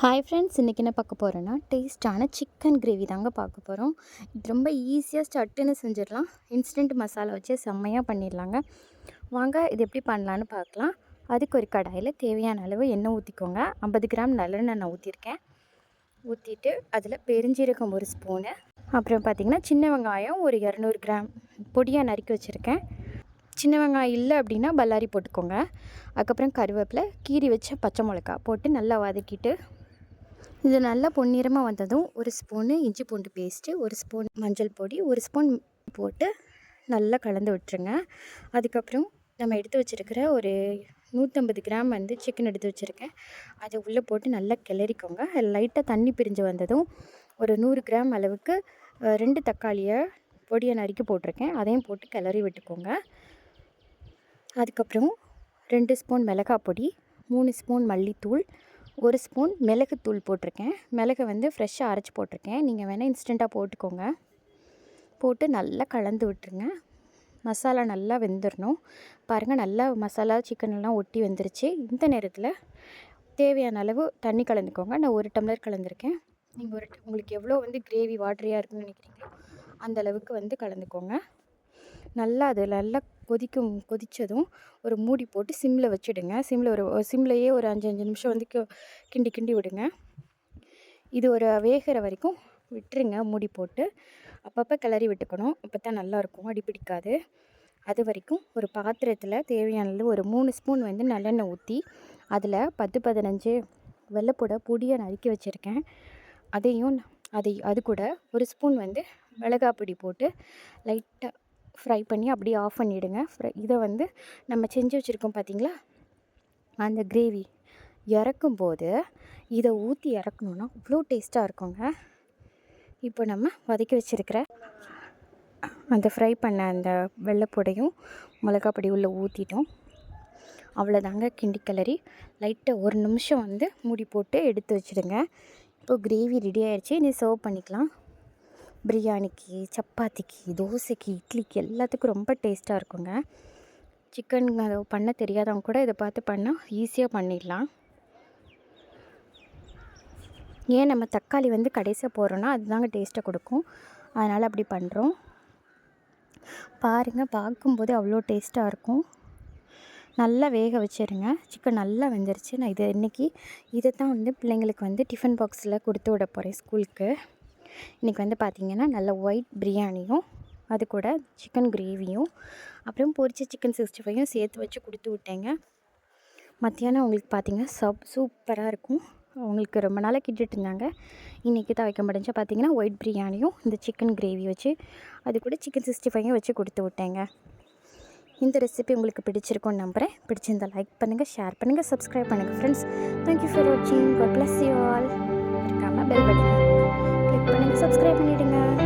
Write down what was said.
Hi friends இன்றைக்கி என்ன பார்க்க போகிறோன்னா டேஸ்ட்டான சிக்கன் கிரேவி தாங்க பார்க்க போகிறோம் இது ரொம்ப ஈஸியாக சட்டுன்னு செஞ்சிடலாம். இன்ஸ்டன்ட் மசாலா வச்சு செம்மையாக பண்ணிடலாங்க. வாங்க இது எப்படி பண்ணலான்னு பார்க்கலாம். அதுக்கு ஒரு கடாயில் தேவையான அளவு எண்ணெய் ஊற்றிக்கோங்க ஐம்பது கிராம் நல்லெண்ணெய் நான் ஊற்றிருக்கேன் ஊற்றிட்டு அதில் பெருஞ்சீரகம் ஒரு ஸ்பூனு. அப்புறம் பார்த்திங்கன்னா சின்ன வெங்காயம் ஒரு இரநூறு கிராம். பொடியாக நறுக்கி வச்சுருக்கேன். சின்ன வெங்காயம் இல்லை அப்படின்னா பல்லாரி போட்டுக்கோங்க. அதுக்கப்புறம் கருவேப்பிலை கீரி வச்ச பச்சை மிளகா போட்டு நல்லா வதக்கிட்டு இது நல்லா பொன்னிறமாக வந்ததும் ஒரு ஸ்பூனு இஞ்சி பூண்டு பேஸ்ட்டு ஒரு ஸ்பூன் மஞ்சள் பொடி ஒரு ஸ்பூன் போட்டு நல்லா கலந்து விட்டுருங்க. அதுக்கப்புறம் நம்ம எடுத்து வச்சுருக்கிற ஒரு நூற்றம்பது கிராம் வந்து சிக்கன் எடுத்து வச்சுருக்கேன். அதை உள்ளே போட்டு நல்லா கிளறிக்கோங்க. லைட்டாக தண்ணி பிரிஞ்சு வந்ததும் ஒரு நூறு கிராம் அளவுக்கு ரெண்டு தக்காளியை பொடியை நறுக்கி போட்டிருக்கேன். அதையும் போட்டு கிளறி விட்டுக்கோங்க. அதுக்கப்புறம் ரெண்டு ஸ்பூன் மிளகாய் பொடி மூணு ஸ்பூன் மல்லித்தூள் ஒரு ஸ்பூன் மிளகுத்தூள் போட்டிருக்கேன். மிளகை வந்து ஃப்ரெஷ்ஷாக அரைச்சி போட்டிருக்கேன். நீங்கள் வேணால் இன்ஸ்டண்ட்டாக போட்டுக்கோங்க. போட்டு நல்லா கலந்து விட்டுருங்க. மசாலா நல்லா வெந்துடணும் பாருங்கள் நல்லா மசாலா சிக்கனெல்லாம் ஒட்டி வந்துருச்சு. இந்த நேரத்தில் தேவையான அளவு தண்ணி கலந்துக்கோங்க. நான் ஒரு டம்ளர் கலந்துருக்கேன். நீங்கள் ஒரு உங்களுக்கு எவ்வளோ வந்து கிரேவி வாட்டரியாக இருக்குன்னு நினைக்கிறீங்களோ அந்த அளவுக்கு வந்து கலந்துக்கோங்க. நல்லா அது நல்லா கொதிக்கும் கொதித்ததும் ஒரு மூடி போட்டு சிம்மில் வச்சுடுங்க. சிம்மில் ஒரு சிம்லையே ஒரு அஞ்சு அஞ்சு நிமிஷம் வந்து கிண்டி கிண்டி விடுங்க. இது ஒரு வேகிற வரைக்கும் விட்டுருங்க மூடி போட்டு. அப்பப்போ கிளறி விட்டுக்கணும். அப்போ தான் நல்லாயிருக்கும் அடி பிடிக்காது. அது வரைக்கும் ஒரு பாத்திரத்தில் தேவையானது ஒரு மூணு ஸ்பூன் வந்து நல்லெண்ணெய் ஊற்றி அதில் பத்து பதினஞ்சு வெள்ளைப்பூடை பொடியை நறுக்கி வச்சுருக்கேன். அதையும் அதை அது கூட ஒரு ஸ்பூன் வந்து மிளகாப்பொடி போட்டு லைட்டாக ஃப்ரை பண்ணி அப்படியே ஆஃப் பண்ணிவிடுங்க ஃப்ரை இதை வந்து நம்ம செஞ்சு வச்சுருக்கோம் பார்த்திங்களா? அந்த கிரேவி இறக்கும்போது இதை ஊற்றி இறக்கணுன்னா அவ்வளோ டேஸ்ட்டாக இருக்குங்க. இப்போ நம்ம வதக்கி வச்சுருக்கிற அந்த ஃப்ரை பண்ண அந்த வெள்ளைப்பொடையும் மிளகா பொடி உள்ளே ஊற்றிட்டோம் அவ்வளோதாங்க கிண்டி கிளறி. லைட்டாக ஒரு நிமிஷம் வந்து மூடி போட்டு எடுத்து வச்சுடுங்க. இப்போது கிரேவி ரெடி ஆயிடுச்சு. நீ சர்வ் பண்ணிக்கலாம். பிரியாணிக்கு சப்பாத்திக்கு தோசைக்கு இட்லிக்கு எல்லாத்துக்கும் ரொம்ப டேஸ்ட்டாக இருக்குங்க. சிக்கன் அதை பண்ண தெரியாதவங்க கூட இதை பார்த்து பண்ணால் ஈஸியாக பண்ணிடலாம். ஏன் நம்ம தக்காளி வந்து கடைசியாக போடுறோன்னா அதுதாங்க டேஸ்ட்டை கொடுக்கும். அதனால் அப்படி பண்ணுறோம் பாருங்கள் பார்க்கும்போது அவ்வளோ டேஸ்ட்டாக இருக்கும். நல்லா வேக வச்சிருங்க. சிக்கன் நல்லா வெந்துருச்சு. நான் இதை இன்றைக்கி இதை தான் வந்து பிள்ளைங்களுக்கு வந்து டிஃபன் பாக்ஸில் கொடுத்து விட போகிறேன் ஸ்கூலுக்கு இன்றைக்கி வந்து பார்த்திங்கன்னா நல்ல ஒயிட் பிரியாணியும் அது கூட சிக்கன் கிரேவியும் அப்புறம் பொரிச்ச சிக்கன் சிக்ஸ்டி ஃபைவும் சேர்த்து வச்சு கொடுத்து விட்டேங்க. மத்தியானம் அவங்களுக்கு பார்த்திங்கன்னா சப் சூப்பராக இருக்கும். அவங்களுக்கு ரொம்ப நாளாக கிட்டுட்டு இருந்தாங்க. இன்றைக்கி தான் வைக்க முடிஞ்சா பார்த்திங்கன்னா ஒயிட் பிரியாணியும் இந்த சிக்கன் கிரேவி வச்சு அது கூட சிக்கன் சிக்ஸ்டி ஃபைவும் வச்சு கொடுத்து விட்டேங்க. இந்த ரெசிபி உங்களுக்கு பிடிச்சிருக்கும்னு நம்புகிறேன் பிடிச்சிருந்தால் லைக் பண்ணுங்கள் ஷேர் பண்ணுங்கள் சப்ஸ்கிரைப் பண்ணுங்கள் ஃப்ரெண்ட்ஸ் தேங்க்யூ ஃபார் வாட்சிங் ப்ளஸ் யூ ஆல் இருக்காமல் பெல் பட்டன் சப்ஸ்கிரைப் பண்ணிவிடுங்க